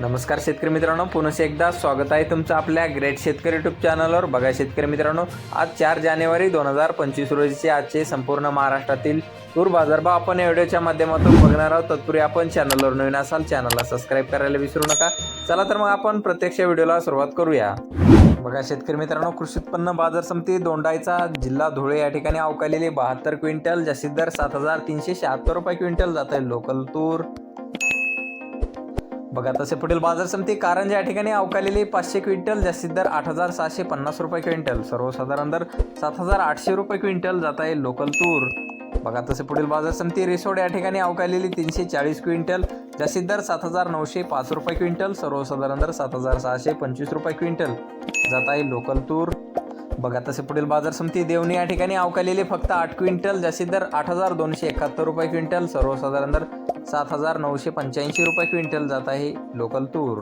नमस्कार शेतकरी मित्रांनो पुन्हा एकदा स्वागत आहे तुमचं आपल्या ग्रेट शेतकरी युट्यूब चॅनलवर बघा शेतकरी मित्रांनो आज चार जानेवारी दोन हजार पंचवीस रोजीचे आजचे संपूर्ण महाराष्ट्रातील तूर बाजारभाव आपण या व्हिडिओच्या माध्यमातून बघणार आहोत. तत्पूर्वी आपण चॅनलवर नवीन असाल चॅनलला सबस्क्राईब करायला विसरू नका. चला तर मग आपण प्रत्यक्ष व्हिडिओला सुरुवात करूया. बघा शेतकरी मित्रांनो कृषी उत्पन्न बाजार समिती दोंडाईचा जिल्हा धुळे या ठिकाणी अवकालेले बहात्तर क्विंटल जास्तीत दर सात हजार तीनशे शहात्तर रुपये क्विंटल जात आहे. लोकल तूर बघा तसे पुढील बाजार समिती कारण या ठिकाणी अवकालेली पाचशे क्विंटल जास्तीत दर आठ हजार सहाशे पन्नास रुपये क्विंटल. सर्वसाधारण दर सात हजार आठशे रुपये क्विंटल जात आहे लोकल तूर. बघा तसे पुढील बाजार समिती रिसोड या ठिकाणी अवकालेली तीनशे चाळीस क्विंटल जास्तीत दर सात हजार नऊशे पाच रुपये क्विंटल सर्वसाधारण दर सात हजार सहाशे पंचवीस रुपये क्विंटल जात आहे लोकल तूर. बघा तसे पुढील बाजार समिती देवणी या ठिकाणी अवकालेली फक्त आठ क्विंटल जास्तीत दर आठ हजार दोनशे एकाहत्तर रुपये क्विंटल सर्वसाधारण दर सात हजार नऊशे पंच्याऐंशी रुपये क्विंटल जात आहे लोकल तूर.